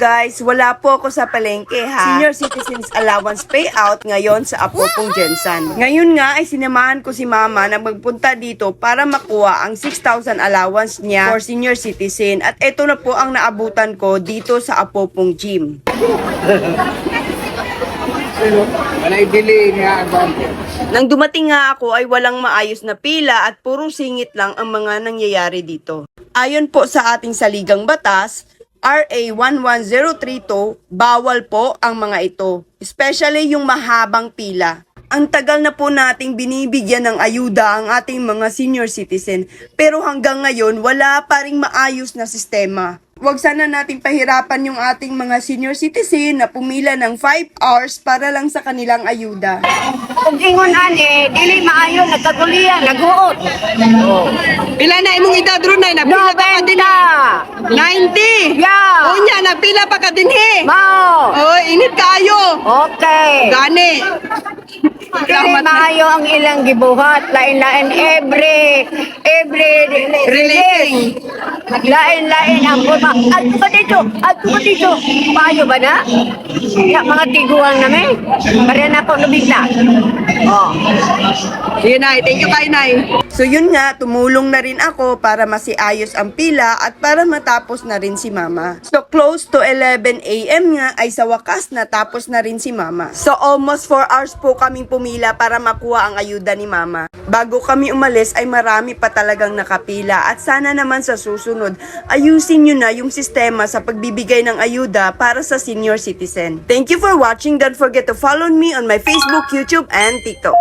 guys, wala po ako sa palengke ha. Senior Citizens Allowance Payout ngayon sa apo kong Jensan. Ngayon nga ay sinamahan ko si mama na magpunta dito para makuha ang 6,000 allowance niya for senior citizen. At ito na po ang naabutan ko dito sa apo pong gym. Walay dili nga advantage. Nang dumating nga ako ay walang maayos na pila at puro singit lang ang mga nangyayari dito. Ayon po sa ating saligang batas, RA 11032, bawal po ang mga ito, especially yung mahabang pila. Ang tagal na po nating binibigyan ng ayuda ang ating mga senior citizen, pero hanggang ngayon wala pa ring maayos na sistema. Huwag sana nating pahirapan yung ating mga senior citizen na pumila ng 5 hours para lang sa kanilang ayuda. Kung ingon ani, dili maayo nagkagulian, naguot. Pila na imong edad ron nay nagpila pa ka din. 90. Yeah. Unya nagpila pa ka din he. Mao. Oh, init kayo. Okay. Gani. Dili maayo ang ilang gibuhat, lain-lain every every Releasing. Lain-lain ang forma. At ko dito, at ko dito. Maayo ba na? Ya, mga tiguang namin. Pare na po nabigla. Oh. Sige nay, thank you kay nay. So yun nga, tumulong na rin ako para masiayos ang pila at para matapos na rin si mama. So close to 11 a.m. nga ay sa wakas natapos na rin si mama. So almost 4 hours po kaming pumila para makuha ang ayuda ni mama. Bago kami umalis ay marami pa talagang nakapila at sana naman sa susunod ayusin nyo na yung sistema sa pagbibigay ng ayuda para sa senior citizen. Thank you for watching. Don't forget to follow me on my Facebook, YouTube, and TikTok.